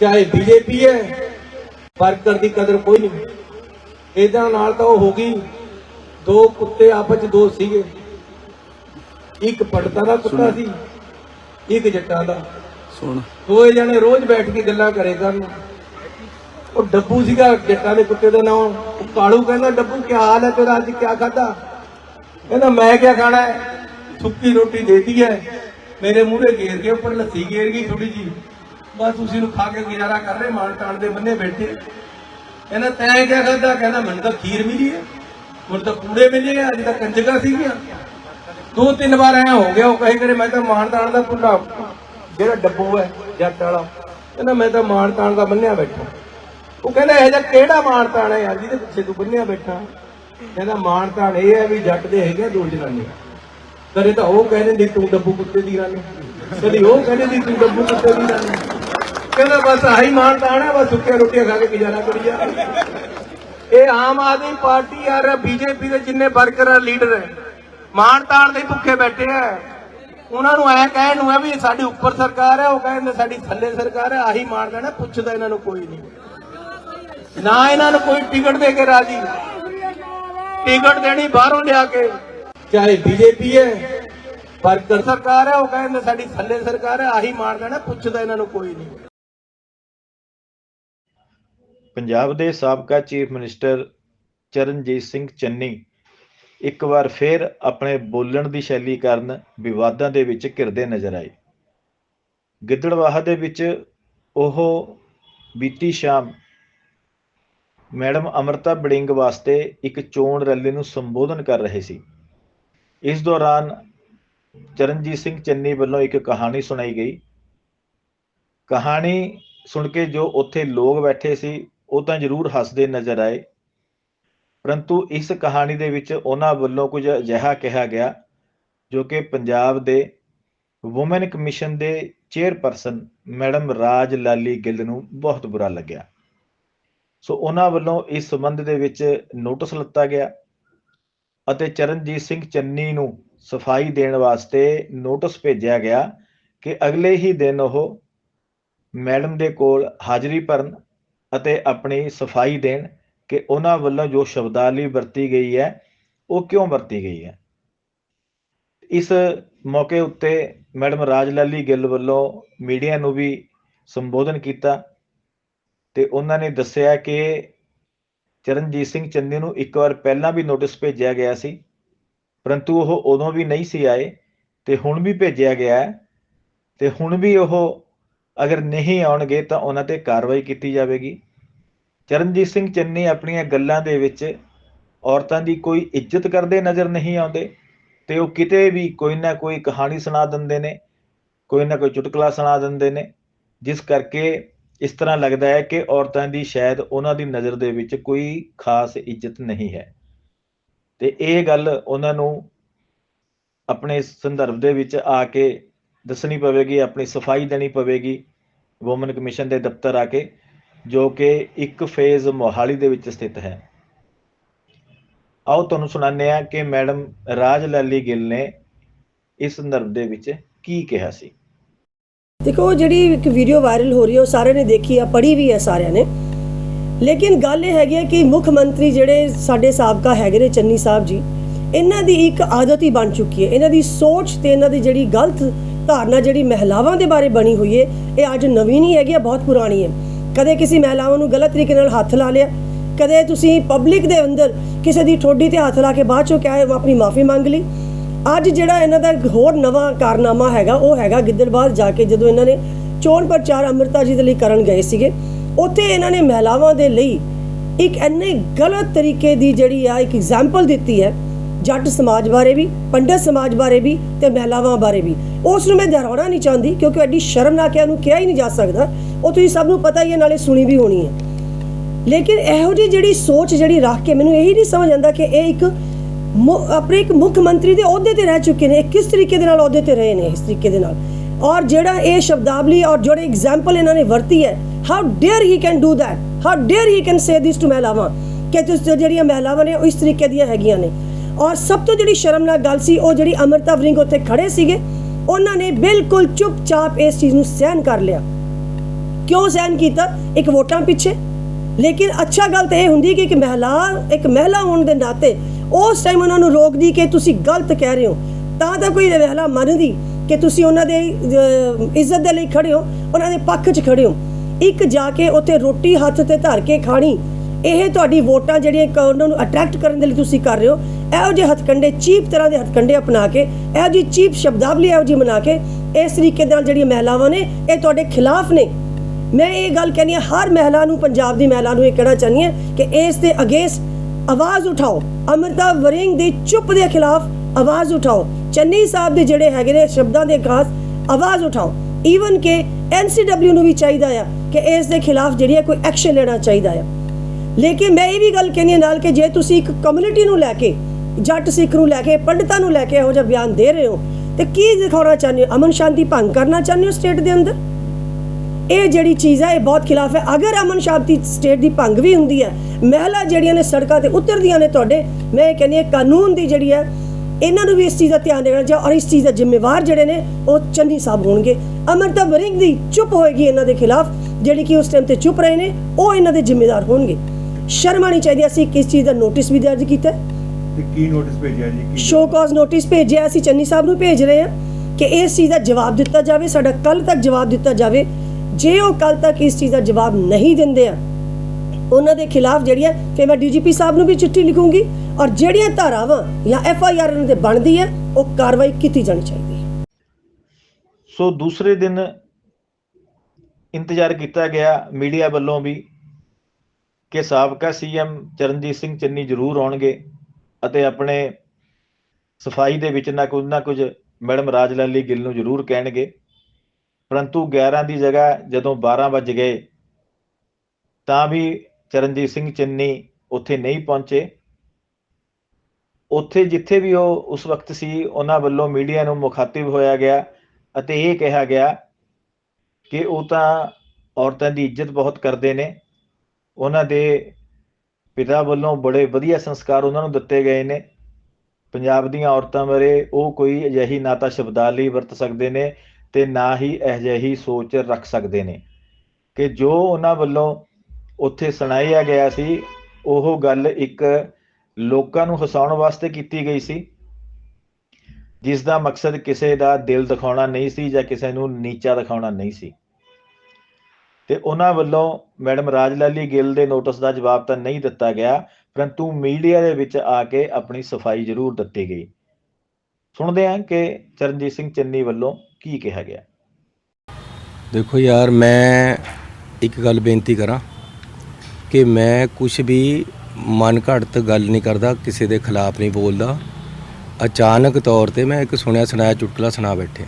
ਚਾਹੇ ਬੀਜੇਪੀ ਹੈ ਵਰਕਰ ਦੀ ਕਦਰ ਕੋਈ ਨਹੀਂ। ਇਹਦਾ ਨਾਲ ਤਾਂ ਉਹ ਹੋ ਗਈ ਦੋ ਕੁੱਤੇ ਆਪਸ ਚ ਦੋ ਸੀਗੇ। ਇੱਕ ਪੜਤਾ ਦਾ ਕੁੱਤਾ ਸੀ ਇੱਕ ਜੱਟਾਂ ਦਾ। ਸੁਣ। ਦੋਏ ਜਣੇ ਰੋਜ਼ ਬੈਠ ਕੇ ਗੱਲਾਂ ਕਰੇ ਕਰਨ। ਉਹ ਡੱਬੂ ਸੀਗਾ ਜੱਟਾਂ ਦੇ ਕੁੱਤੇ ਦਾ ਨਾਮ। ਉਹ ਕਾਲੂ ਕਹਿੰਦਾ ਡੱਬੂ ਕੀ ਹਾਲ ਹੈ ਤੇਰਾ? ਅੱਜ ਕੀ ਖਾਦਾ ਕਹਿੰਦਾ ਮੈਂ ਕੀ ਖਾਣਾ ਹੈ? ਸੁੱਕੀ ਰੋਟੀ ਦੇਤੀ ਹੈ। ਮੇਰੇ ਮੂਹਰੇ ਘੇਰ ਕੇ ਉੱਪਰ ਲੱਸੀ ਘੇਰ ਗਈ ਥੋੜੀ ਜੀ ਬਸ ਤੁਸੀਂ ਨੂੰ ਖਾ ਕੇ ਗੁਜ਼ਾਰਾ ਕਰ ਰਹੇ ਮਾਨ ਤਾਣ ਦੇ ਬੰਨੇ ਬੈਠੇ। ਕਹਿੰਦਾ ਤੈਂ ਕੀ ਖਾਦਾ ਕਹਿੰਦਾ ਮੈਨੂੰ ਤਾਂ ਖੀਰ ਮਿਲੀ ਹੈ। ਮੈਨੂੰ ਤਾਂ ਕੂੜੇ ਮਿਲੇ ਆ, ਅੱਜ ਤਾਂ ਕੰਜਕਾਂ ਸੀਗੀਆਂ। ਦੋ ਤਿੰਨ ਵਾਰ ਐ ਹੋ ਗਿਆ ਉਹ ਕਹੇ ਕਰੇ ਮੈਂ ਤਾਂ ਮਾਨ ਤਾਣ ਦਾ ਭੁੱਲਾ। ਜਿਹੜਾ ਡੱਬੂ ਹੈ ਜੱਟ ਵਾਲਾ ਕਹਿੰਦਾ ਮੈਂ ਤਾਂ ਮਾਨ ਤਾਣ ਦਾ ਬੰਨਿਆ ਬੈਠਾ। ਉਹ ਕਹਿੰਦਾ ਇਹ ਜਿਹਾ ਕਿਹੜਾ ਮਾਨ ਤਾਣ ਹੈ? ਯਾਰ ਜਿਹਦੇ ਪਿੱਛੇ ਤੂੰ ਬੰਨਿਆ ਬੈਠਾ। ਕਹਿੰਦਾ ਮਾਨ ਤਾਣ ਇਹ ਹੈ ਵੀ ਜੱਟ ਦੇ ਹੈਗੇ ਆ ਦੋ ਜਨਾਨੀ। ਕਦੇ ਤਾਂ ਉਹ ਕਹਿੰਦੇ ਨੇ ਤੂੰ ਡੱਬੂ ਕੁੱਤੇ ਦੀ ਰਾਨੀ ਕਦੀ ਉਹ ਕਹਿੰਦੇ ਨੇ ਤੂੰ ਡੱਬੂ ਕੁੱਤੇ ਦੀ ਰਾਨੀ ਕਹਿੰਦਾ ਬਸ ਆਹੀ ਮਾਨ ਤਾਣ ਹੈ ਬਸ ਸੁੱਕੀਆਂ ਰੋਟੀਆਂ ਖਾ ਕੇ ਗੁਜ਼ਾਰਾ ਕਰੀ ਜਾ ਇਹ ਆਮ ਆਦਮੀ ਪਾਰਟੀ ਯਾਰ ਬੀਜੇਪੀ ਦੇ ਜਿੰਨੇ ਵਰਕਰ ਲੀਡਰ ਹੈ ਮਾਨ ਤਾਣ ਦੇ ਭੁੱਖੇ ਬੈਠੇ ਆ। ਉਹਨਾਂ ਨੂੰ ਐ ਕਹਿਣ ਨੂੰ ਹੈ ਵੀ ਸਾਡੀ ਉੱਪਰ ਸਰਕਾਰ ਹੈ ਉਹ ਕਹਿੰਦੇ ਸਾਡੀ ਥੱਲੇ ਸਰਕਾਰ ਹੈ ਆਹੀ ਮਾਰ ਦੇਣਾ ਪੁੱਛਦਾ ਇਹਨਾਂ ਨੂੰ ਕੋਈ ਨਹੀਂ। ਨਾ ਇਹਨਾਂ ਨੂੰ ਕੋਈ ਟਿਕਟ ਦੇ ਕੇ ਰਾਜੀ, ਟਿਕਟ ਦੇਣੀ ਬਾਹਰੋਂ ਲਿਆ ਕੇ। ਚਾਹੇ ਬੀਜੇਪੀ ਹੈ ਵਰਕਰ ਸਰਕਾਰ ਹੈ ਉਹ ਕਹਿੰਦੇ ਸਾਡੀ ਥੱਲੇ ਸਰਕਾਰ ਹੈ ਆਹੀ ਮਾਰ ਦੇਣਾ ਪੁੱਛਦਾ ਇਹਨਾਂ ਨੂੰ ਕੋਈ ਨਹੀਂ। ਪੰਜਾਬ ਦੇ ਸਾਬਕਾ ਚੀਫ ਮਿਨਿਸਟਰ ਚਰਨਜੀਤ ਸਿੰਘ ਚੰਨੀ ਇੱਕ ਵਾਰ ਫਿਰ ਆਪਣੇ ਬੋਲਣ ਦੀ ਸ਼ੈਲੀ ਕਾਰਨ ਵਿਵਾਦਾਂ ਦੇ ਵਿੱਚ ਘਿਰਦੇ ਨਜ਼ਰ ਆਏ। ਗਿੱਦੜਵਾਹਾ ਦੇ ਵਿੱਚ ਉਹ ਬੀਤੀ ਸ਼ਾਮ ਮੈਡਮ ਅਮਰਤਾ ਬੜਿੰਗ ਵਾਸਤੇ ਇੱਕ ਚੋਣ ਰੈਲੀ ਨੂੰ ਸੰਬੋਧਨ ਕਰ ਰਹੇ ਸੀ। ਇਸ ਦੌਰਾਨ ਚਰਨਜੀਤ ਸਿੰਘ ਚੰਨੀ ਵੱਲੋਂ ਇੱਕ ਕਹਾਣੀ ਸੁਣਾਈ ਗਈ। ਕਹਾਣੀ ਸੁਣ ਕੇ ਜੋ ਉੱਥੇ ਲੋਕ ਬੈਠੇ ਸੀ ਉਹ ਤਾਂ ਜ਼ਰੂਰ ਹੱਸਦੇ ਨਜ਼ਰ ਆਏ। ਪਰੰਤੂ ਇਸ ਕਹਾਣੀ ਦੇ ਵਿੱਚ ਉਹਨਾਂ ਵੱਲੋਂ ਕੁਝ ਅਜਿਹਾ ਕਿਹਾ ਗਿਆ, ਜੋ ਕਿ ਪੰਜਾਬ ਦੇ ਔਮਨ ਕਮਿਸ਼ਨ ਦੇ ਚੇਅਰਪਰਸਨ ਮੈਡਮ ਰਾਜ ਲਾਲੀ ਗਿੱਲ ਨੂੰ ਬਹੁਤ ਬੁਰਾ ਲੱਗਿਆ। ਸੋ ਉਹਨਾਂ ਵੱਲੋਂ ਇਸ ਸੰਬੰਧ ਦੇ ਵਿੱਚ ਨੋਟਿਸ ਲਿੱਤਾ ਗਿਆ ਅਤੇ ਚਰਨਜੀਤ ਸਿੰਘ ਚੰਨੀ ਨੂੰ ਸਫ਼ਾਈ ਦੇਣ ਵਾਸਤੇ ਨੋਟਿਸ ਭੇਜਿਆ ਗਿਆ ਕਿ ਅਗਲੇ ਹੀ ਦਿਨ ਉਹ ਮੈਡਮ ਦੇ ਕੋਲ ਹਾਜ਼ਰੀ ਭਰਨ ਅਤੇ ਆਪਣੀ ਸਫ਼ਾਈ ਦੇਣ ਕਿ ਉਹਨਾਂ ਵੱਲੋਂ ਜੋ ਸ਼ਬਦਾਵਲੀ ਵਰਤੀ ਗਈ ਹੈ, ਉਹ ਕਿਉਂ ਵਰਤੀ ਗਈ ਹੈ? ਇਸ ਮੌਕੇ ਉੱਤੇ ਮੈਡਮ ਰਾਜ ਲਾਲੀ ਗਿੱਲ ਵੱਲੋਂ ਮੀਡੀਆ ਨੂੰ ਵੀ ਸੰਬੋਧਨ ਕੀਤਾ ਤੇ ਉਹਨਾਂ ਨੇ ਦੱਸਿਆ ਕਿ ਚਰਨਜੀਤ ਸਿੰਘ ਚੰਨੀ ਨੂੰ ਇੱਕ ਵਾਰ ਪਹਿਲਾਂ ਵੀ ਨੋਟਿਸ ਭੇਜਿਆ ਗਿਆ ਸੀ, ਪਰੰਤੂ ਉਹ ਉਦੋਂ ਵੀ ਨਹੀਂ ਸੀ ਆਏ ਤੇ ਹੁਣ ਵੀ ਭੇਜਿਆ ਗਿਆ ਹੈ ਤੇ ਹੁਣ ਵੀ ਉਹ ਅਗਰ ਨਹੀਂ ਆਉਣਗੇ ਤਾਂ ਉਹਨਾਂ ਤੇ ਕਾਰਵਾਈ ਕੀਤੀ ਜਾਵੇਗੀ। ਚਰਨਜੀਤ ਸਿੰਘ ਚੰਨੀ ਆਪਣੀਆਂ ਗੱਲਾਂ ਦੇ ਵਿੱਚ ਔਰਤਾਂ ਦੀ ਕੋਈ ਇੱਜ਼ਤ ਕਰਦੇ ਨਜ਼ਰ ਨਹੀਂ ਆਉਂਦੇ ਤੇ ਉਹ ਕਿਤੇ ਵੀ ਕੋਈ ਨਾ ਕੋਈ ਕਹਾਣੀ ਸੁਣਾ ਦਿੰਦੇ ਨੇ, ਕੋਈ ਨਾ ਕੋਈ ਚੁਟਕਲਾ ਸੁਣਾ ਦਿੰਦੇ ਨੇ, ਜਿਸ ਕਰਕੇ ਇਸ ਤਰ੍ਹਾਂ ਲੱਗਦਾ ਹੈ ਕਿ ਔਰਤਾਂ ਦੀ ਸ਼ਾਇਦ ਉਹਨਾਂ ਦੀ ਨਜ਼ਰ ਦੇ ਵਿੱਚ ਕੋਈ ਖਾਸ ਇੱਜ਼ਤ ਨਹੀਂ ਹੈ। ਤੇ ਇਹ ਗੱਲ ਉਹਨਾਂ ਨੂੰ ਆਪਣੇ ਸੰਦਰਭ ਦੇ ਵਿੱਚ ਆ ਕੇ ਦੱਸਣੀ ਪਵੇਗੀ, ਆਪਣੀ ਸਫ਼ਾਈ ਦੇਣੀ ਪਵੇਗੀ ਔਮਨ ਕਮਿਸ਼ਨ ਦੇ ਦਫ਼ਤਰ ਆ ਕੇ, ਜੋ ਕਿ ਇੱਕ ਫੇਜ਼ ਮੋਹਾਲੀ ਦੇ ਵਿੱਚ ਸਥਿਤ ਹੈ। ਆਓ ਤੁਹਾਨੂੰ ਸੁਣਾਉਂਦੇ ਹਾਂ ਕਿ ਮੈਡਮ ਰਾਜ ਲਾਲੀ ਗਿੱਲ ਨੇ ਇਸ ਸੰਦਰਭ ਦੇ ਵਿੱਚ ਕੀ ਕਿਹਾ ਸੀ। ਦੇਖੋ ਜਿਹੜੀ ਇੱਕ ਵੀਡੀਓ ਵਾਇਰਲ ਹੋ ਰਹੀ ਹੈ, ਉਹ ਸਾਰਿਆਂ ਨੇ ਦੇਖੀ ਆ, ਪੜ੍ਹੀ ਵੀ ਹੈ ਸਾਰਿਆਂ ਨੇ। ਲੇਕਿਨ ਗੱਲ ਇਹ ਹੈਗੀ ਹੈ ਕਿ ਮੁੱਖ ਮੰਤਰੀ ਜਿਹੜੇ ਸਾਡੇ ਸਾਬਕਾ ਹੈਗੇ ਨੇ ਚੰਨੀ ਸਾਹਿਬ ਜੀ, ਇਹਨਾਂ ਦੀ ਇੱਕ ਆਦਤ ਹੀ ਬਣ ਚੁੱਕੀ ਹੈ। ਇਹਨਾਂ ਦੀ ਸੋਚ ਤੇ ਇਹਨਾਂ ਦੀ ਜਿਹੜੀ ਗਲਤ ਧਾਰਨਾ ਜਿਹੜੀ ਮਹਿਲਾਵਾਂ ਦੇ ਬਾਰੇ ਬਣੀ ਹੋਈ ਹੈ ਇਹ ਅੱਜ ਨਵੀਂ ਨਹੀਂ ਹੈਗੀ, ਇਹ ਬਹੁਤ ਪੁਰਾਣੀ ਹੈ ਕਦੇ ਕਿਸੇ ਮਹਿਲਾਵਾਂ ਨੂੰ ਗਲਤ ਤਰੀਕੇ ਨਾਲ ਹੱਥ ਲਾ ਲਿਆ, ਕਦੇ ਤੁਸੀਂ ਪਬਲਿਕ ਦੇ ਅੰਦਰ ਕਿਸੇ ਦੀ ਠੋਡੀ ਤੇ ਹੱਥ ਲਾ ਕੇ ਬਾਅਦ ਚੋਂ ਕਿਹਾ ਆਪਣੀ ਮਾਫੀ ਮੰਗ ਲਈ। ਅੱਜ ਜਿਹੜਾ ਇਹਨਾਂ ਦਾ ਹੋਰ ਨਵਾਂ ਕਾਰਨਾਮਾ ਹੈਗਾ, ਉਹ ਹੈਗਾ ਗਿੱਦੜਬਾਦ ਜਾ ਕੇ ਜਦੋਂ ਇਹਨਾਂ ਨੇ ਚੋਣ ਪ੍ਰਚਾਰ ਅੰਮ੍ਰਿਤਾ ਜੀ ਦੇ ਲਈ ਕਰਨ ਗਏ ਸੀਗੇ, ਉੱਥੇ ਇਹਨਾਂ ਨੇ ਮਹਿਲਾਵਾਂ ਦੇ ਲਈ ਇੱਕ ਇੰਨੇ ਗਲਤ ਤਰੀਕੇ ਦੀ ਜਿਹੜੀ ਆ, ਇੱਕ ਐਗਜ਼ਾਮਪਲ ਦਿੱਤੀ ਹੈ। ਜੱਟ ਸਮਾਜ ਬਾਰੇ ਵੀ, ਪੰਡਤ ਸਮਾਜ ਬਾਰੇ ਵੀ ਤੇ ਮਹਿਲਾਵਾਂ ਬਾਰੇ ਵੀ। ਉਸ ਨੂੰ ਮੈਂ ਦੁਹਰਾਉਣਾ ਨਹੀਂ ਚਾਹੁੰਦੀ ਕਿਉਂਕਿ ਐਡੀ ਸ਼ਰਮਨਾਕ ਹੈ ਉਹਨੂੰ ਕਿਹਾ ਹੀ ਨਹੀਂ ਜਾ ਸਕਦਾ। ਉਹ ਤੁਸੀਂ ਸਭ ਨੂੰ ਪਤਾ ਹੀ ਹੈ, ਨਾਲੇ ਸੁਣੀ ਵੀ ਹੋਣੀ ਹੈ। ਲੇਕਿਨ ਇਹੋ ਜਿਹੀ ਜਿਹੜੀ ਸੋਚ ਜਿਹੜੀ ਰੱਖ ਕੇ ਮੈਨੂੰ ਇਹੀ ਨਹੀਂ ਸਮਝ ਆਉਂਦਾ ਕਿ ਇਹ ਇੱਕ ਮੁ- ਆਪਣੇ ਇੱਕ ਮੁੱਖ ਮੰਤਰੀ ਦੇ ਅਹੁਦੇ ਤੇ ਰਹਿ ਚੁੱਕੇ ਨੇ। ਇਹ ਕਿਸ ਤਰੀਕੇ ਦੇ ਨਾਲ ਅਹੁਦੇ ਤੇ ਰਹੇ ਨੇ ਇਸ ਤਰੀਕੇ ਦੇ ਨਾਲ? ਔਰ ਜਿਹੜਾ ਇਹ ਸ਼ਬਦਾਵਲੀ ਔਰ ਜਿਹੜੇ ਐਗਜ਼ਾਮਪਲ ਇਹਨਾਂ ਨੇ ਵਰਤੀ ਹੈ how dare he can do that how dare he can say this to ਮਹਿਲਾਵਾਂ? ਕਿ ਤੁਸੀਂ, ਜਿਹੜੀਆਂ ਮਹਿਲਾਵਾਂ ਨੇ ਉਹ ਇਸ ਤਰੀਕੇ ਦੀਆਂ ਹੈਗੀਆਂ ਨੇ। ਔਰ ਸਭ ਤੋਂ ਜਿਹੜੀ ਸ਼ਰਮਨਾਕ ਗੱਲ ਸੀ, ਉਹ ਜਿਹੜੀ ਅਮਰਤਾ ਵਰਿੰਗ ਉੱਥੇ ਖੜੇ ਸੀਗੇ, ਉਹਨਾਂ ਨੇ ਬਿਲਕੁਲ ਚੁੱਪਚਾਪ ਇਸ ਚੀਜ਼ ਨੂੰ ਸਹਿਨ ਕਰ ਲਿਆ। ਕਿਉਂ ਸਹਿਨ ਕੀਤਾ? ਇੱਕ ਵੋਟਾਂ ਪਿੱਛੇ। ਲੇਕਿਨ ਅੱਛਾ ਗੱਲ ਤਾਂ ਇਹ ਹੁੰਦੀ ਕਿ ਇੱਕ ਮਹਿਲਾ ਇੱਕ ਮਹਿਲਾ ਹੋਣ ਦੇ ਨਾਤੇ ਉਸ ਟਾਈਮ ਉਹਨਾਂ ਨੂੰ ਰੋਕਦੀ ਕਿ ਤੁਸੀਂ ਗਲਤ ਕਹਿ ਰਹੇ ਹੋ। ਤਾਂ ਤਾਂ ਕੋਈ ਮਹਿਲਾ ਮੰਨਦੀ ਕਿ ਤੁਸੀਂ ਉਹਨਾਂ ਦੇ ਇੱਜ਼ਤ ਦੇ ਲਈ ਖੜੇ ਹੋ, ਉਹਨਾਂ ਦੇ ਪੱਖ 'ਚ ਖੜੇ ਹੋ। ਇੱਕ ਜਾ ਕੇ ਉੱਥੇ ਰੋਟੀ ਹੱਥ ਤੇ ਧਰ ਕੇ ਖਾਣੀ, ਇਹ ਤੁਹਾਡੀ ਵੋਟਾਂ ਜਿਹੜੀਆਂ ਇੱਕ ਉਹਨਾਂ ਨੂੰ ਅਟਰੈਕਟ ਕਰਨ ਦੇ ਲਈ ਤੁਸੀਂ ਕਰ ਰਹੇ ਹੋ ਇਹੋ ਜਿਹੇ ਹੱਥਕੰਡੇ, ਚੀਪ ਤਰ੍ਹਾਂ ਦੇ ਹੱਥਕੰਡੇ ਅਪਣਾ ਕੇ, ਇਹੋ ਜਿਹੀ ਚੀਪ ਸ਼ਬਦਾਵਲੀ ਇਹੋ ਜਿਹੀ ਬਣਾ ਕੇ, ਇਸ ਤਰੀਕੇ ਦੇ ਨਾਲ ਜਿਹੜੀਆਂ ਮਹਿਲਾਵਾਂ ਨੇ, ਇਹ ਤੁਹਾਡੇ ਖਿਲਾਫ ਨੇ। ਮੈਂ ਇਹ ਗੱਲ ਕਹਿੰਦੀ ਹਾਂ, ਹਰ ਮਹਿਲਾ ਨੂੰ, ਪੰਜਾਬ ਦੀ ਮਹਿਲਾ ਨੂੰ ਇਹ ਕਹਿਣਾ ਚਾਹੁੰਦੀ ਹਾਂ ਕਿ ਇਸ ਦੇ ਅਗੇਂਸਟ ਆਵਾਜ਼ ਉਠਾਓ। ਅਮਰਤਾ ਵਰਿੰਗ ਦੀ ਚੁੱਪ ਦੇ ਖਿਲਾਫ ਆਵਾਜ਼ ਉਠਾਓ। ਚੰਨੀ ਸਾਹਿਬ ਦੇ ਜਿਹੜੇ ਹੈਗੇ ਨੇ ਸ਼ਬਦਾਂ ਦੇ ਖਾਸ ਆਵਾਜ਼ ਉਠਾਓ। ਈਵਨ ਕਿ ਐਨਸੀਡਬਲਿਊ ਨੂੰ ਵੀ ਚਾਹੀਦਾ ਆ ਕਿ ਇਸ ਦੇ ਖਿਲਾਫ ਜਿਹੜੀ ਹੈ ਕੋਈ ਐਕਸ਼ਨ ਲੈਣਾ ਚਾਹੀਦਾ ਆ। ਲੇਕਿਨ ਮੈਂ ਇਹ ਵੀ ਗੱਲ ਕਹਿੰਦੀ ਹਾਂ ਨਾਲ ਕਿ ਜੇ ਤੁਸੀਂ ਇੱਕ ਕਮਿਊਨਿਟੀ ਨੂੰ ਲੈ ਕੇ ਜੱਟ ਸਿੱਖ ਨੂੰ ਲੈ ਕੇ, ਪੰਡਤਾਂ ਨੂੰ ਲੈ ਕੇ ਇਹੋ ਜਿਹਾ ਬਿਆਨ ਦੇ ਰਹੇ ਹੋ, ਤੇ ਕੀ ਦਿਖਾਉਣਾ ਚਾਹੁੰਦੇ ਹੋ? ਅਮਨ ਸ਼ਾਂਤੀ ਭੰਗ ਕਰਨਾ ਚਾਹੁੰਦੇ ਹੋ ਸਟੇਟ ਦੇ ਅੰਦਰ? ਇਹ ਜਿਹੜੀ ਚੀਜ਼ ਹੈ, ਇਹ ਬਹੁਤ ਖਿਲਾਫ ਹੈ। ਅਗਰ ਅਮਨ ਸ਼ਾਂਤੀ ਸਟੇਟ ਦੀ ਭੰਗ ਵੀ ਹੁੰਦੀ ਹੈ, ਮਹਿਲਾ ਜਿਹੜੀਆਂ ਨੇ ਸੜਕਾਂ ਤੇ ਉਤਰਦੀਆਂ ਨੇ ਤੁਹਾਡੇ, ਮੈਂ ਇਹ ਕਹਿੰਦੀ ਹਾਂ, ਕਾਨੂੰਨ ਦੀ ਜਿਹੜੀ ਹੈ, ਇਹਨਾਂ ਨੂੰ ਵੀ ਇਸ ਚੀਜ਼ ਦਾ ਧਿਆਨ ਦੇਣਾ ਚਾਹੀਦਾ, ਔਰ ਇਸ ਚੀਜ਼ ਦਾ ਜ਼ਿੰਮੇਵਾਰ ਜਿਹੜੇ ਨੇ, ਉਹ ਚੰਨੀ ਸਾਹਿਬ ਹੋਣਗੇ। ਅਮਰਤਾ ਵਰਿੰਗ ਦੀ ਚੁੱਪ ਹੋਏਗੀ ਇਹਨਾਂ ਦੇ ਖਿਲਾਫ, ਜਿਹੜੀ ਕਿ ਉਸ ਟਾਈਮ ਤੇ ਚੁੱਪ ਰਹੇ ਨੇ, ਉਹ ਇਹਨਾਂ ਦੇ ਜ਼ਿੰਮੇਵਾਰ ਹੋਣਗੇ। ਸ਼ਰਮ ਆਣੀ ਚਾਹੀਦੀ ਹੈ। ਅਸੀਂ ਕਿਸ ਚੀਜ਼ ਦਾ ਨੋਟਿਸ ਵੀ ਦਰਜ ਕੀਤਾ ਤੇ ਕੀ ਨੋਟਿਸ ਭੇਜਿਆ ਜੀ? ਕੀ ਸ਼ੋ ਕਾਜ਼ ਨੋਟਿਸ ਭੇਜਿਆ ਅਸੀਂ ਚੰਨੀ ਸਾਹਿਬ ਨੂੰ ਭੇਜ ਰਹੇ ਹਾਂ ਕਿ ਇਸ ਚੀਜ਼ ਦਾ ਜਵਾਬ ਦਿੱਤਾ ਜਾਵੇ ਸਾਡਾ ਕੱਲ ਤੱਕ ਜਵਾਬ ਦਿੱਤਾ ਜਾਵੇ। ਜੇ ਉਹ ਕੱਲ ਤੱਕ ਇਸ ਚੀਜ਼ ਦਾ ਜਵਾਬ ਨਹੀਂ ਦਿੰਦੇ ਆ ਉਹਨਾਂ ਦੇ ਖਿਲਾਫ ਜਿਹੜੀ ਹੈ ਫਿਰ ਮੈਂ ਡੀਜੀਪੀ ਸਾਹਿਬ ਨੂੰ ਵੀ ਚਿੱਠੀ ਲਿਖੂੰਗੀ ਔਰ ਜਿਹੜੀਆਂ ਧਾਰਾਵਾਂ ਜਾਂ ਐਫ ਆਈ ਆਰ ਉਹਨਾਂ ਤੇ ਬਣਦੀ ਹੈ ਉਹ ਕਾਰਵਾਈ ਕੀਤੀ ਜਾਣੀ ਚਾਹੀਦੀ ਹੈ। ਸੋ ਦੂਸਰੇ ਦਿਨ ਇੰਤਜ਼ਾਰ ਕੀਤਾ ਗਿਆ ਮੀਡੀਆ ਵੱਲੋਂ ਵੀ ਕਿ ਸਾਬਕਾ ਸੀਐਮ ਚਰਨਜੀਤ ਸਿੰਘ ਚੰਨੀ ਜ਼ਰੂਰ ਆਉਣਗੇ। ਅਤੇ ਆਪਣੇ ਸਫ਼ਾਈ ਦੇ ਵਿੱਚ ਨਾ ਕੁਝ ਨਾ ਕੁਝ ਮੈਡਮ ਰਾਜ ਲਾਲੀ ਗਿੱਲ ਨੂੰ ਜ਼ਰੂਰ ਕਹਿਣਗੇ। ਪਰੰਤੂ 11 ਦੀ ਜਗ੍ਹਾ ਜਦੋਂ 12 ਵੱਜ ਗਏ, ਤਾਂ ਵੀ ਚਰਨਜੀਤ ਸਿੰਘ ਚੰਨੀ ਉੱਥੇ ਨਹੀਂ ਪਹੁੰਚੇ। ਉੱਥੇ ਜਿੱਥੇ ਵੀ ਉਹ ਉਸ ਵਕਤ ਸੀ, ਉਹਨਾਂ ਵੱਲੋਂ ਮੀਡੀਆ ਨੂੰ ਮੁਖਾਤਿਬ ਹੋਇਆ ਗਿਆ ਅਤੇ ਇਹ ਕਿਹਾ ਗਿਆ ਕਿ ਉਹ ਤਾਂ ਔਰਤਾਂ ਦੀ ਇੱਜ਼ਤ ਬਹੁਤ ਕਰਦੇ ਨੇ। ਉਹਨਾਂ ਦੇ ਪਿਤਾ ਵੱਲੋਂ ਬੜੇ ਵਧੀਆ ਸੰਸਕਾਰ ਉਹਨਾਂ ਨੂੰ ਦਿੱਤੇ ਗਏ ਨੇ। ਪੰਜਾਬ ਦੀਆਂ ਔਰਤਾਂ ਬਾਰੇ ਉਹ ਕੋਈ ਅਜਿਹੀ ਨਾ ਤਾਂ ਸ਼ਬਦਾਵਲੀ ਵਰਤ ਸਕਦੇ ਨੇ ਤੇ ਨਾ ਹੀ ਅਜਿਹੀ ਸੋਚ ਰੱਖ ਸਕਦੇ ਨੇ। ਕਿ ਜੋ ਉਹਨਾਂ ਵੱਲੋਂ ਉੱਥੇ ਸੁਣਾਇਆ ਗਿਆ ਸੀ, ਉਹ ਗੱਲ ਇੱਕ ਲੋਕਾਂ ਨੂੰ ਹਸਾਉਣ ਵਾਸਤੇ ਕੀਤੀ ਗਈ ਸੀ, ਜਿਸ ਦਾ ਮਕਸਦ ਕਿਸੇ ਦਾ ਦਿਲ ਦਿਖਾਉਣਾ ਨਹੀਂ ਸੀ ਜਾਂ ਕਿਸੇ ਨੂੰ ਨੀਚਾ ਦਿਖਾਉਣਾ ਨਹੀਂ ਸੀ। ਤੇ ਉਹਨਾਂ ਵੱਲੋਂ ਮੈਡਮ ਰਾਜ ਲਾਲੀ ਗਿੱਲ ਦੇ ਨੋਟਿਸ ਦਾ ਜਵਾਬ ਤਾਂ ਨਹੀਂ ਦਿੱਤਾ ਗਿਆ, ਪਰੰਤੂ ਮੀਡੀਆ ਦੇ ਵਿੱਚ ਆ ਕੇ ਆਪਣੀ ਸਫ਼ਾਈ ਜ਼ਰੂਰ ਦਿੱਤੀ ਗਈ। ਸੁਣਦੇ ਹਾਂ ਕਿ ਚਰਨਜੀਤ ਸਿੰਘ ਚੰਨੀ ਵੱਲੋਂ ਕੀ ਕਿਹਾ ਗਿਆ। ਦੇਖੋ ਯਾਰ, ਮੈਂ ਇੱਕ ਗੱਲ ਬੇਨਤੀ ਕਰਾਂ ਕਿ ਮੈਂ ਕੁਝ ਵੀ ਮਨ ਘੜਤ ਗੱਲ ਨਹੀਂ ਕਰਦਾ, ਕਿਸੇ ਦੇ ਖਿਲਾਫ ਨਹੀਂ ਬੋਲਦਾ। ਅਚਾਨਕ ਤੌਰ ਤੇ ਮੈਂ ਇੱਕ ਸੁਣਿਆ ਸੁਣਾਇਆ ਚੁਟਕਲਾ ਸੁਣਾ ਬੈਠੇ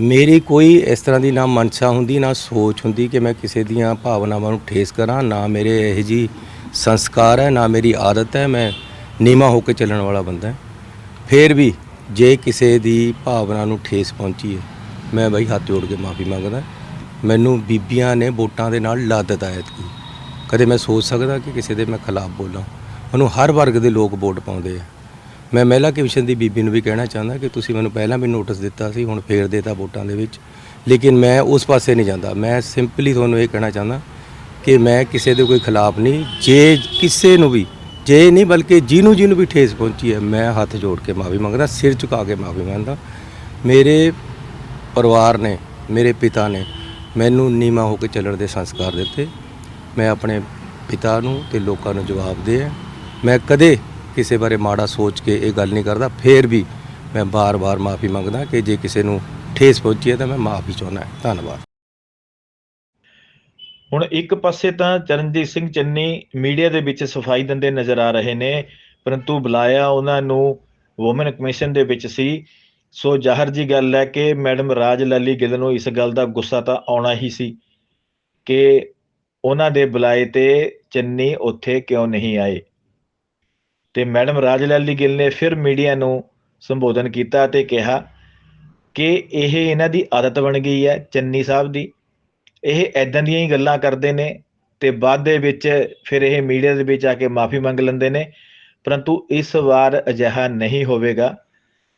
ਮੇਰੀ ਕੋਈ ਇਸ ਤਰ੍ਹਾਂ ਦੀ ਨਾ ਮਨਸ਼ਾ ਹੁੰਦੀ, ਨਾ ਸੋਚ ਹੁੰਦੀ ਕਿ ਮੈਂ ਕਿਸੇ ਦੀਆਂ ਭਾਵਨਾਵਾਂ ਨੂੰ ਠੇਸ ਕਰਾਂ, ਨਾ ਮੇਰੇ ਇਹ ਜੀ ਸੰਸਕਾਰ ਹੈ, ਨਾ ਮੇਰੀ ਆਦਤ ਹੈ, ਮੈਂ ਨੀਮਾ ਹੋ ਕੇ ਚੱਲਣ ਵਾਲਾ ਬੰਦਾ ਹਾਂ। ਫਿਰ ਵੀ ਜੇ ਕਿਸੇ ਦੀ ਭਾਵਨਾ ਨੂੰ ਠੇਸ ਪਹੁੰਚੀ ਹੈ, ਮੈਂ ਬਈ ਹੱਥ ਜੋੜ ਕੇ ਮਾਫੀ ਮੰਗਦਾ ਮੈਨੂੰ ਬੀਬੀਆਂ ਨੇ ਵੋਟਾਂ ਦੇ ਨਾਲ ਲਾਦਤ ਆਇਤ ਕੀ ਕਦੇ ਮੈਂ ਸੋਚ ਸਕਦਾ ਕਿ ਕਿਸੇ ਦੇ ਮੈਂ ਖਿਲਾਫ ਬੋਲਾਂ। ਮੈਨੂੰ ਹਰ ਵਰਗ ਦੇ ਲੋਕ ਵੋਟ ਪਾਉਂਦੇ ਆ। ਮੈਂ ਮਹਿਲਾ ਕਮਿਸ਼ਨ ਦੀ ਬੀਬੀ ਨੂੰ ਵੀ ਕਹਿਣਾ ਚਾਹੁੰਦਾ ਕਿ ਤੁਸੀਂ ਮੈਨੂੰ ਪਹਿਲਾਂ ਵੀ ਨੋਟਿਸ ਦਿੱਤਾ ਸੀ, ਹੁਣ ਫੇਰ ਦੇਤਾ ਵੋਟਾਂ ਦੇ ਵਿੱਚ। ਲੇਕਿਨ ਮੈਂ ਉਸ ਪਾਸੇ ਨਹੀਂ ਜਾਂਦਾ। ਮੈਂ ਸਿੰਪਲੀ ਤੁਹਾਨੂੰ ਇਹ ਕਹਿਣਾ ਚਾਹੁੰਦਾ ਕਿ ਮੈਂ ਕਿਸੇ ਦੇ ਕੋਈ ਖਿਲਾਫ ਨਹੀਂ, ਜੇ ਕਿਸੇ ਨੂੰ ਵੀ, ਜੇ ਨਹੀਂ ਬਲਕਿ ਜਿਹਨੂੰ ਜਿਹਨੂੰ ਵੀ ਠੇਸ ਪਹੁੰਚੀ ਹੈ, ਮੈਂ ਹੱਥ ਜੋੜ ਕੇ ਮਾਫੀ ਮੰਗਦਾ, ਸਿਰ ਝੁਕਾ ਕੇ ਮਾਫੀ ਮੰਗਦਾ। ਮੇਰੇ ਪਰਿਵਾਰ ਨੇ, ਮੇਰੇ ਪਿਤਾ ਨੇ ਮੈਨੂੰ ਨੀਮਾ ਹੋ ਕੇ ਚੱਲਣ ਦੇ ਸੰਸਕਾਰ ਦਿੱਤੇ। ਮੈਂ ਆਪਣੇ ਪਿਤਾ ਨੂੰ ਤੇ ਲੋਕਾਂ ਨੂੰ ਜਵਾਬ ਦੇ ਮੈਂ ਕਦੇ ਕਿਸੇ ਬਾਰੇ ਮਾੜਾ ਸੋਚ ਕੇ ਇਹ ਗੱਲ ਨਹੀਂ ਕਰਦਾ, ਫੇਰ ਵੀ ਮੈਂ ਬਾਰ-ਬਾਰ ਮਾਫੀ ਮੰਗਦਾ ਕਿ ਜੇ ਕਿਸੇ ਨੂੰ ਠੇਸ ਪਹੁੰਚੀ ਹੈ ਤਾਂ ਮੈਂ ਮਾਫੀ ਚਾਹੁੰਦਾ ਧੰਨਵਾਦ। ਹੁਣ ਇੱਕ ਪਾਸੇ ਤਾਂ ਚਰਨਜੀਤ ਸਿੰਘ ਚੰਨੀ ਮੀਡੀਆ ਦੇ ਵਿੱਚ ਸਫ਼ਾਈ ਦਿੰਦੇ ਨਜ਼ਰ ਆ ਰਹੇ ਨੇ, ਪਰੰਤੂ ਬੁਲਾਇਆ ਉਹਨਾਂ ਨੂੰ ਔਮਨ ਕਮਿਸ਼ਨ ਦੇ ਵਿੱਚ ਸੀ। ਸੋ ਜ਼ਾਹਰ ਜੀ ਗੱਲ ਹੈ ਕਿ ਮੈਡਮ ਰਾਜ ਲਾਲੀ ਗਿੱਲ ਨੂੰ ਇਸ ਗੱਲ ਦਾ ਗੁੱਸਾ ਤਾਂ ਆਉਣਾ ਹੀ ਸੀ ਕਿ ਉਹਨਾਂ ਦੇ ਬੁਲਾਏ ਤੇ ਚੰਨੀ ਉੱਥੇ ਕਿਉਂ ਨਹੀਂ ਆਏ। ਤੇ ਮੈਡਮ ਰਾਜ ਲਾਲੀ ਗਿੱਲ ਨੇ ਫਿਰ ਮੀਡੀਆ ਨੂੰ ਸੰਬੋਧਨ ਕੀਤਾ ਤੇ ਕਿਹਾ ਕਿ ਇਹ ਇਹਨਾਂ ਦੀ ਆਦਤ ਬਣ ਗਈ ਹੈ ਚੰਨੀ ਸਾਹਿਬ ਦੀ। ਇਹ ਐਦਾਂ ਦੀਆਂ ਹੀ ਗੱਲਾਂ ਕਰਦੇ ਨੇ ਤੇ ਬਾਅਦ ਦੇ ਵਿੱਚ ਫਿਰ ਇਹ ਮੀਡੀਆ ਦੇ ਵਿੱਚ ਆ ਕੇ ਮਾਫੀ ਮੰਗ ਲੈਂਦੇ ਨੇ। ਪਰੰਤੂ ਇਸ ਵਾਰ ਅਜਿਹਾ ਨਹੀਂ ਹੋਵੇਗਾ।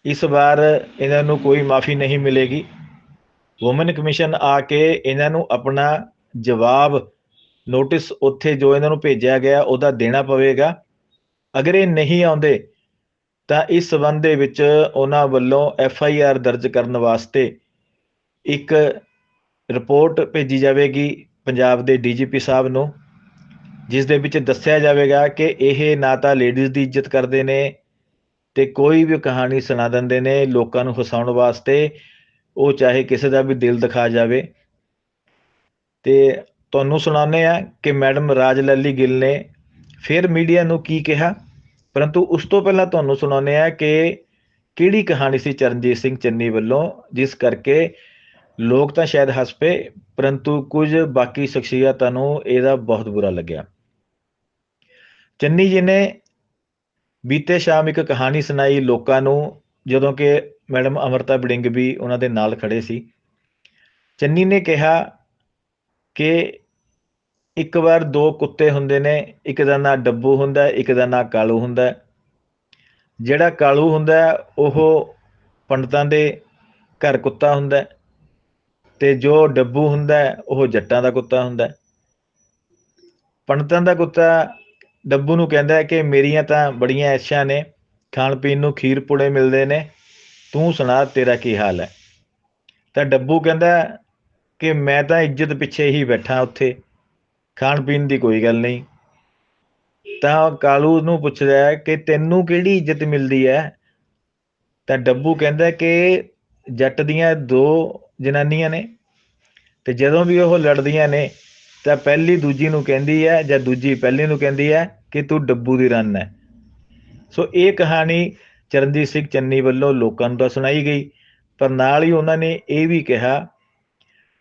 ਇਸ ਵਾਰ ਇਹਨਾਂ ਨੂੰ ਕੋਈ ਮਾਫੀ ਨਹੀਂ ਮਿਲੇਗੀ। ਵੂਮਨ ਕਮਿਸ਼ਨ ਆ ਕੇ ਇਹਨਾਂ ਨੂੰ ਆਪਣਾ ਜਵਾਬ, ਨੋਟਿਸ ਉੱਥੇ ਜੋ ਇਹਨਾਂ ਨੂੰ ਭੇਜਿਆ ਗਿਆ, ਉਹਦਾ ਦੇਣਾ ਪਵੇਗਾ। ਅਗਰ ਇਹ ਨਹੀਂ ਆਉਂਦੇ, ਤਾਂ ਇਸ ਸਬੰਧ ਦੇ ਵਿੱਚ ਉਹਨਾਂ ਵੱਲੋਂ ਐਫ ਆਈ ਆਰ ਦਰਜ ਕਰਨ ਵਾਸਤੇ ਇੱਕ ਰਿਪੋਰਟ ਭੇਜੀ ਜਾਵੇਗੀ ਪੰਜਾਬ ਦੇ ਡੀਜੀਪੀ ਸਾਹਿਬ ਨੂੰ, ਜਿਸ ਦੇ ਵਿੱਚ ਦੱਸਿਆ ਜਾਵੇਗਾ ਕਿ ਇਹ ਨਾ ਤਾਂ ਲੇਡੀਜ਼ ਦੀ ਇੱਜ਼ਤ ਕਰਦੇ ਨੇ ਤੇ ਕੋਈ ਵੀ ਕਹਾਣੀ ਸੁਣਾ ਦਿੰਦੇ ਨੇ ਲੋਕਾਂ ਨੂੰ ਹਸਾਉਣ ਵਾਸਤੇ, ਉਹ ਚਾਹੇ ਕਿਸੇ ਦਾ ਵੀ ਦਿਲ ਦਿਖਾ ਜਾਵੇ। ਤੇ ਤੁਹਾਨੂੰ ਸੁਣਾਉਂਦੇ ਆ ਕਿ ਮੈਡਮ ਰਾਜ ਲੱਲੀ ਗਿੱਲ ਨੇ ਫਿਰ ਮੀਡੀਆ ਨੂੰ ਕੀ ਕਿਹਾ? ਪਰੰਤੂ ਉਸ ਤੋਂ ਪਹਿਲਾਂ ਤੁਹਾਨੂੰ ਸੁਣਾਉਂਦੇ ਆ ਕਿ ਕਿਹੜੀ ਕਹਾਣੀ ਸੀ ਚਰਨਜੀਤ ਸਿੰਘ ਚੰਨੀ ਵੱਲੋਂ, ਜਿਸ ਕਰਕੇ ਲੋਕ ਤਾਂ ਸ਼ਾਇਦ ਹੱਸ ਪਏ, ਪਰੰਤੂ ਕੁਝ ਬਾਕੀ ਸ਼ਖਸੀਅਤਾਂ ਨੂੰ ਇਹਦਾ ਬਹੁਤ ਬੁਰਾ ਲੱਗਿਆ। ਚੰਨੀ ਜੀ ਨੇ ਬੀਤੇ ਸ਼ਾਮ ਇੱਕ ਕਹਾਣੀ ਸੁਣਾਈ ਲੋਕਾਂ ਨੂੰ, ਜਦੋਂ ਕਿ ਮੈਡਮ ਅਮਰਤਾ ਬੜਿੰਗ ਵੀ ਉਹਨਾਂ ਦੇ ਨਾਲ ਖੜੇ ਸੀ। ਚੰਨੀ ਨੇ ਕਿਹਾ ਕਿ ਇੱਕ ਵਾਰ ਦੋ ਕੁੱਤੇ ਹੁੰਦੇ ਨੇ, ਇੱਕ ਦਾ ਨਾਂ ਡੱਬੂ ਹੁੰਦਾ, ਇੱਕ ਦਾ ਨਾਂ ਕਾਲੂ ਹੁੰਦਾ। ਜਿਹੜਾ ਕਾਲੂ ਹੁੰਦਾ, ਉਹ ਪੰਡਤਾਂ ਦੇ ਘਰ ਕੁੱਤਾ ਹੁੰਦਾ। ਹੈ ਤੇ ਜੋ ਡੱਬੂ ਹੁੰਦਾ, ਉਹ ਜੱਟਾਂ ਦਾ ਕੁੱਤਾ ਹੁੰਦਾ। ਪੰਡਤਾਂ ਦਾ ਕੁੱਤਾ ਡੱਬੂ ਨੂੰ ਕਹਿੰਦਾ ਕਿ ਮੇਰੀਆਂ ਤਾਂ ਬੜੀਆਂ ਐਸ਼ਾਂ ਨੇ, ਖਾਣ ਪੀਣ ਨੂੰ ਖੀਰ ਪੂੜੇ ਮਿਲਦੇ ਨੇ, ਤੂੰ ਸੁਣਾ ਤੇਰਾ ਕੀ ਹਾਲ ਹੈ? ਤਾਂ ਡੱਬੂ ਕਹਿੰਦਾ ਕਿ ਮੈਂ ਤਾਂ ਇੱਜ਼ਤ ਪਿੱਛੇ ਹੀ ਬੈਠਾ ਉੱਥੇ। ਖਾਣ ਪੀਣ ਦੀ ਕੋਈ ਗੱਲ ਨਹੀਂ। ਤਾਂ ਕਾਲੂ ਨੂੰ ਪੁੱਛਦਾ ਕਿ ਤੈਨੂੰ ਕਿਹੜੀ ਇੱਜ਼ਤ ਮਿਲਦੀ ਹੈ? ਤਾਂ ਡੱਬੂ ਕਹਿੰਦਾ ਕਿ ਜੱਟ ਦੀਆਂ ਦੋ ਜਨਾਨੀਆਂ ਨੇ ਤੇ ਜਦੋਂ ਵੀ ਉਹ ਲੜਦੀਆਂ ਨੇ, ਤਾਂ ਪਹਿਲੀ ਦੂਜੀ ਨੂੰ ਕਹਿੰਦੀ ਹੈ ਜਾਂ ਦੂਜੀ ਪਹਿਲੀ ਨੂੰ ਕਹਿੰਦੀ ਹੈ ਕਿ ਤੂੰ ਡੱਬੂ ਦੀ ਰੰਨ ਹੈ। ਸੋ ਇਹ ਕਹਾਣੀ ਚਰਨਜੀਤ ਸਿੰਘ ਚੰਨੀ ਵੱਲੋਂ ਲੋਕਾਂ ਨੂੰ ਤਾਂ ਸੁਣਾਈ ਗਈ, ਪਰ ਨਾਲ ਹੀ ਉਹਨਾਂ ਨੇ ਇਹ ਵੀ ਕਿਹਾ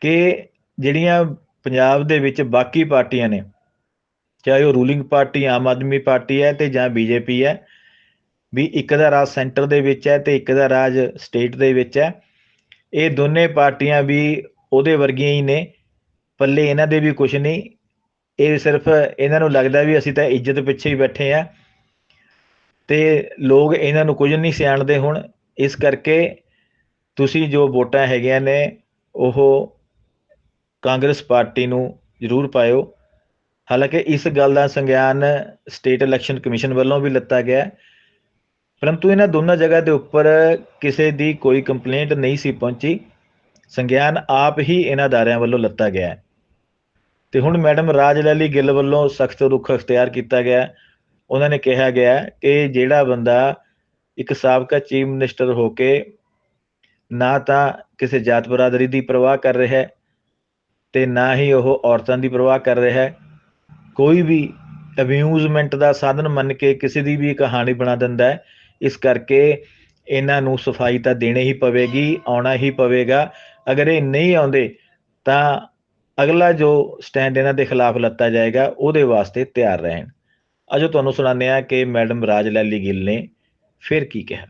ਕਿ ਜਿਹੜੀਆਂ ਪੰਜਾਬ ਦੇ ਵਿੱਚ ਬਾਕੀ ਪਾਰਟੀਆਂ ਨੇ, ਚਾਹੇ ਉਹ ruling party Aam Aadmi party ਹੈ ਤੇ ਜਾਂ ਬੀਜੇਪੀ ਹੈ, ਵੀ ਇੱਕ ਦਾ ਰਾਜ ਸੈਂਟਰ ਦੇ ਵਿੱਚ ਹੈ ਤੇ ਇੱਕ ਦਾ ਰਾਜ ਸਟੇਟ ਦੇ ਵਿੱਚ ਹੈ, ਇਹ ਦੋਨੇ ਪਾਰਟੀਆਂ ਵੀ ਉਹਦੇ ਵਰਗੀਆਂ ਹੀ ਨੇ, ਪੱਲੇ ਇਹਨਾਂ ਦੇ ਵੀ ਕੁਝ ਨਹੀਂ, ਇਹ ਸਿਰਫ ਇਹਨਾਂ ਨੂੰ ਲੱਗਦਾ ਵੀ ਅਸੀਂ ਤਾਂ ਇੱਜ਼ਤ ਪਿੱਛੇ ਹੀ ਬੈਠੇ ਆ ਤੇ ਲੋਕ ਇਹਨਾਂ ਨੂੰ ਕੁਝ ਨਹੀਂ ਸਿਆਣਦੇ ਹੁਣ, ਇਸ ਕਰਕੇ ਤੁਸੀਂ ਜੋ ਵੋਟਾਂ ਹੈਗੀਆਂ ਨੇ, ਉਹ ਕਾਂਗਰਸ ਪਾਰਟੀ ਨੂੰ ਜ਼ਰੂਰ ਪਾਇਓ। ਹਾਲਾਂਕਿ ਇਸ ਗੱਲ ਦਾ ਸੰਗਿਆਨ ਸਟੇਟ ਇਲੈਕਸ਼ਨ ਕਮਿਸ਼ਨ ਵੱਲੋਂ ਵੀ ਲਿੱਤਾ ਗਿਆ ਪਰੰਤੂ ਇਹਨਾਂ ਦੋਨਾਂ ਜਗ੍ਹਾ ਦੇ ਉੱਪਰ ਕਿਸੇ ਦੀ ਕੋਈ ਕੰਪਲੇਂਟ ਨਹੀਂ ਸੀ ਪਹੁੰਚੀ। ਸੰਗਿਆਨ ਆਪ ਹੀ ਇਹਨਾਂ ਅਦਾਰਿਆਂ ਵੱਲੋਂ ਲਿੱਤਾ ਗਿਆ ਹੈ। ਤੇ ਹੁਣ ਮੈਡਮ ਰਾਜ ਲੈਲੀ ਗਿੱਲ ਵੱਲੋਂ ਸਖਤ ਰੁਖ ਅਖਤਿਆਰ ਕੀਤਾ ਗਿਆ ਉਹਨਾਂ ਨੇ ਕਿਹਾ ਗਿਆ ਕਿ ਜਿਹੜਾ ਬੰਦਾ ਇੱਕ ਸਾਬਕਾ ਚੀਫ ਮਿਨਿਸਟਰ ਹੋ ਕੇ ਨਾ ਤਾਂ ਕਿਸੇ ਜਾਤ ਬਰਾਦਰੀ ਦੀ ਪਰਵਾਹ ਕਰ ਰਿਹਾ ਹੈ ਤੇ ਨਾ ਹੀ ਉਹ ਔਰਤਾਂ ਦੀ ਪਰਵਾਹ ਕਰ ਰਿਹਾ ਹੈ। ਕੋਈ ਵੀ ਅਬਿਊਜ਼ਮੈਂਟ ਦਾ ਸਾਧਨ ਮੰਨ ਕੇ ਕਿਸੇ ਦੀ ਵੀ ਕਹਾਣੀ ਬਣਾ ਦਿੰਦਾ ਹੈ। ਇਸ ਕਰਕੇ ਇਹਨਾਂ ਨੂੰ ਸਫ਼ਾਈ ਤਾਂ ਦੇਣੀ ਹੀ ਪਵੇਗੀ, ਆਉਣਾ ਹੀ ਪਵੇਗਾ। ਅਗਰ ਇਹ ਨਹੀਂ ਆਉਂਦੇ, ਤਾਂ ਅਗਲਾ ਜੋ ਸਟੈਂਡ ਇਹਨਾਂ ਦੇ ਖਿਲਾਫ ਲੱਤਾ ਜਾਏਗਾ, ਉਹਦੇ ਵਾਸਤੇ ਤਿਆਰ ਰਹਿਣ। ਅਜੋ ਤੁਹਾਨੂੰ ਸੁਣਾਉਂਦੇ ਆ ਕਿ ਮੈਡਮ ਰਾਜ ਲੈਲੀ ਗਿੱਲ ਨੇ ਫਿਰ ਕੀ ਕਿਹਾ।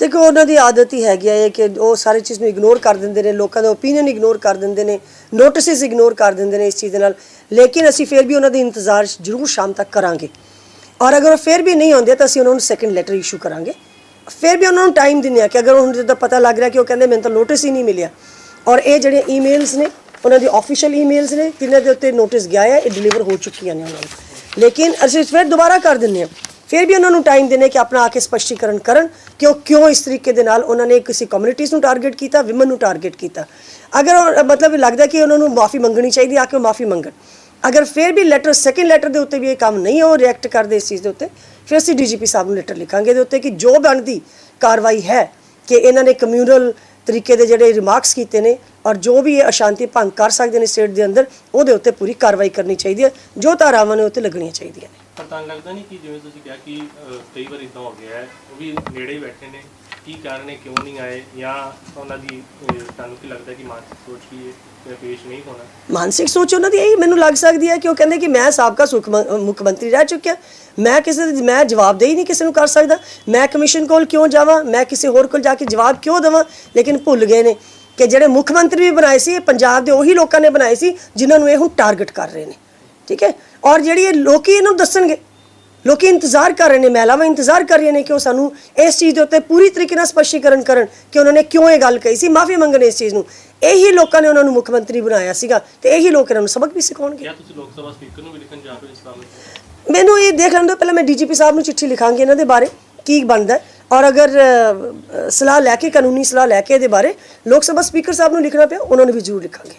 ਦੇਖੋ, ਉਹਨਾਂ ਦੀ ਆਦਤ ਹੀ ਹੈਗੀ ਹੈ ਕਿ ਉਹ ਸਾਰੀ ਚੀਜ਼ ਨੂੰ ਇਗਨੋਰ ਕਰ ਦਿੰਦੇ ਨੇ, ਲੋਕਾਂ ਦਾ ਓਪੀਨੀਅਨ ਇਗਨੋਰ ਕਰ ਦਿੰਦੇ ਨੇ ਨੋਟਿਸਸ ਇਗਨੋਰ ਕਰ ਦਿੰਦੇ ਨੇ ਇਸ ਚੀਜ਼ ਦੇ ਨਾਲ। ਲੇਕਿਨ ਅਸੀਂ ਫਿਰ ਵੀ ਉਹਨਾਂ ਦੀ ਇੰਤਜ਼ਾਰ ਜ਼ਰੂਰ ਸ਼ਾਮ ਤੱਕ ਕਰਾਂਗੇ। ਔਰ ਅਗਰ ਉਹ ਫਿਰ ਵੀ ਨਹੀਂ ਆਉਂਦੇ ਤਾਂ ਅਸੀਂ ਉਹਨਾਂ ਨੂੰ ਸੈਕੰਡ ਲੈਟਰ ਇਸ਼ੂ ਕਰਾਂਗੇ। ਫਿਰ ਵੀ ਉਹਨਾਂ ਨੂੰ ਟਾਈਮ ਦਿੰਦੇ ਆ ਕਿ ਅਗਰ ਹੁਣ ਜਿੱਦਾਂ ਪਤਾ ਲੱਗ ਰਿਹਾ ਕਿ ਉਹ ਕਹਿੰਦੇ ਮੈਨੂੰ ਤਾਂ ਨੋਟਿਸ ਹੀ ਨਹੀਂ ਮਿਲਿਆ। ਔਰ ਇਹ ਜਿਹੜੇ ਈਮੇਲਸ ਨੇ, ਉਹਨਾਂ ਦੀ ਆਫੀਸ਼ੀਅਲ ਈਮੇਲਸ ਨੇ, ਜਿਨ੍ਹਾਂ ਦੇ ਉੱਤੇ ਨੋਟਿਸ ਗਿਆ ਹੈ ਇਹ ਡਿਲੀਵਰ ਹੋ ਚੁੱਕੀਆਂ ਨੇ ਉਹਨਾਂ ਨੂੰ। ਲੇਕਿਨ ਅਸੀਂ ਫਿਰ ਦੁਬਾਰਾ ਕਰ ਦਿੰਦੇ ਹਾਂ। ਫਿਰ ਵੀ ਉਹਨਾਂ ਨੂੰ ਟਾਈਮ ਦੇਣੇ ਕਿ ਆਪਣਾ ਆ ਕੇ ਸਪਸ਼ਟੀਕਰਨ ਕਰਨ, ਕਿ ਉਹ ਕਿਉਂ ਇਸ ਤਰੀਕੇ ਦੇ ਨਾਲ ਉਹਨਾਂ ਨੇ ਕਿਸੇ ਕਮਿਊਨਿਟੀਜ਼ ਨੂੰ ਟਾਰਗੇਟ ਕੀਤਾ ਵਿਮਨ ਨੂੰ ਟਾਰਗੇਟ ਕੀਤਾ। ਅਗਰ ਉਹ- ਮਤਲਬ ਲੱਗਦਾ ਕਿ ਉਹਨਾਂ ਨੂੰ ਮਾਫੀ ਮੰਗਣੀ ਚਾਹੀਦੀ, ਆ ਕੇ ਉਹ ਮਾਫੀ ਮੰਗਣ। ਅਗਰ ਫਿਰ ਵੀ ਲੈਟਰ ਸੈਕਿੰਡ ਲੈਟਰ ਦੇ ਉੱਤੇ ਵੀ ਇਹ ਕੰਮ ਨਹੀਂ ਉਹ ਰਿਐਕਟ ਕਰਦੇ ਇਸ ਚੀਜ਼ ਦੇ ਉੱਤੇ, ਫਿਰ ਅਸੀਂ ਡੀਜੀਪੀ ਸਾਹਿਬ ਨੂੰ ਲੈਟਰ ਲਿਖਾਂਗੇ ਇਹਦੇ ਉੱਤੇ ਕਿ ਜੋ ਬਣਦੀ ਕਾਰਵਾਈ ਹੈ ਕਿ ਇਹਨਾਂ ਨੇ ਕਮਿਊਨਲ ਤਰੀਕੇ ਦੇ ਜਿਹੜੇ ਰਿਮਾਰਕਸ ਕੀਤੇ ਨੇ ਔਰ ਜੋ ਵੀ ਇਹ ਅਸ਼ਾਂਤੀ ਭੰਗ ਕਰ ਸਕਦੇ ਨੇ ਸਟੇਟ ਦੇ ਅੰਦਰ, ਉਹਦੇ ਉੱਤੇ ਪੂਰੀ ਕਾਰਵਾਈ ਕਰਨੀ ਚਾਹੀਦੀ ਹੈ, ਜੋ ਧਾਰਾਵਾਂ ਨੇ ਉੱਤੇ ਲੱਗਣੀਆਂ ਚਾਹੀਦੀਆਂ ਨੇ। ਪਰ ਤੁਹਾਨੂੰ ਲੱਗਦਾ ਨਹੀਂ ਕਿ ਜਿਵੇਂ ਤੁਸੀਂ ਕਿਹਾ ਕਿ ਕਈ ਵਾਰ ਇਦਾਂ ਹੋ ਗਿਆ ਹੈ, ਉਹ ਵੀ ਨੇੜੇ ਹੀ ਬੈਠੇ ਨੇ, ਕੀ ਕਾਰਨ ਹੈ, ਕਿਉਂ ਨਹੀਂ ਆਏ, ਜਾਂ ਉਹਨਾਂ ਦੀ ਤੁਹਾਨੂੰ ਕੀ ਲੱਗਦਾ ਕਿ ਮਾਨਸਿਕ ਸੋਚ ਕੀ ਹੈ ਕਿ ਪੇਸ਼ ਨਹੀਂ ਹੋਣਾ? ਮਾਨਸਿਕ ਸੋਚ ਉਹਨਾਂ ਦੀ ਇਹੀ ਮੈਨੂੰ ਲੱਗ ਸਕਦੀ ਹੈ ਕਿ ਉਹ ਕਹਿੰਦੇ ਕਿ ਮੈਂ ਸਾਬਕਾ ਮੁੱਖ ਮੰਤਰੀ ਰਹਿ ਚੁੱਕਿਆ। ਮੈਂ ਕਿਸੇ ਦੇ, ਮੈਂ ਜਵਾਬਦੇਹੀ ਨਹੀਂ ਕਿਸੇ ਨੂੰ ਕਰ ਸਕਦਾ। ਮੈਂ ਕਮਿਸ਼ਨ ਕੋਲ ਕਿਉਂ ਜਾਵਾਂ? ਮੈਂ ਕਿਸੇ ਹੋਰ ਕੋਲ ਜਾ ਕੇ ਜਵਾਬ ਕਿਉਂ ਦੇਵਾਂ? ਲੇਕਿਨ ਭੁੱਲ ਗਏ ਨੇ ਕਿ ਜਿਹੜੇ ਮੁੱਖ ਮੰਤਰੀ ਵੀ ਬਣਾਏ ਸੀ, ਇਹ ਪੰਜਾਬ ਦੇ ਉਹੀ ਲੋਕਾਂ ਨੇ ਬਣਾਏ ਸੀ, ਜਿਨ੍ਹਾਂ ਨੂੰ ਇਹ ਹੁਣ ਟਾਰਗੇਟ ਕਰ ਰਹੇ ਨੇ। ਠੀਕ ਹੈ? ਔਰ ਜਿਹੜੀ ਇਹ ਲੋਕੀ ਇਹਨੂੰ ਦੱਸਣਗੇ ਲੋਕੀ ਇੰਤਜ਼ਾਰ ਕਰ ਰਹੇ ਨੇ ਮਹਿਲਾਵਾਂ ਇੰਤਜ਼ਾਰ ਕਰ ਰਹੀਆਂ ਨੇ ਕਿ ਉਹ ਸਾਨੂੰ ਇਸ ਚੀਜ਼ ਦੇ ਉੱਤੇ ਪੂਰੀ ਤਰੀਕੇ ਨਾਲ ਸਪਸ਼ਟੀਕਰਨ ਕਰਨ ਕਿ ਉਹਨਾਂ ਨੇ ਕਿਉਂ ਇਹ ਗੱਲ ਕਹੀ ਸੀ ਮਾਫੀ ਮੰਗਣ ਇਸ ਚੀਜ਼ ਨੂੰ। ਇਹੀ ਲੋਕਾਂ ਨੇ ਉਹਨਾਂ ਨੂੰ ਮੁੱਖ ਮੰਤਰੀ ਬਣਾਇਆ ਸੀਗਾ ਤੇ ਇਹੀ ਲੋਕ ਇਹਨਾਂ ਨੂੰ ਸਬਕ ਵੀ ਸਿਖਾਉਣਗੇ। ਤੁਸੀਂ ਲੋਕ ਸਭਾ ਸਪੀਕਰ ਨੂੰ ਵੀ ਲਿਖਣ ਜਾ ਰਹੇ ਹੋ ਇਸ 'ਚ ਮੈਨੂੰ ਇਹ ਦੇਖ ਲੈਣ ਦਿਓ ਪਹਿਲਾਂ ਮੈਂ ਡੀਜੀਪੀ ਸਾਹਿਬ ਨੂੰ ਚਿੱਠੀ ਲਿਖਾਂਗੀ ਇਹਨਾਂ ਦੇ ਬਾਰੇ ਕੀ ਬਣਦਾ ਔਰ ਅਗਰ ਸਲਾਹ ਲੈ ਕੇ ਕਾਨੂੰਨੀ ਸਲਾਹ ਲੈ ਕੇ ਇਹਦੇ ਬਾਰੇ ਲੋਕ ਸਭਾ ਸਪੀਕਰ ਸਾਹਿਬ ਨੂੰ ਲਿਖਣਾ ਪਿਆ ਉਹਨਾਂ ਨੂੰ ਵੀ ਜ਼ਰੂਰ ਲਿਖਾਂਗੇ।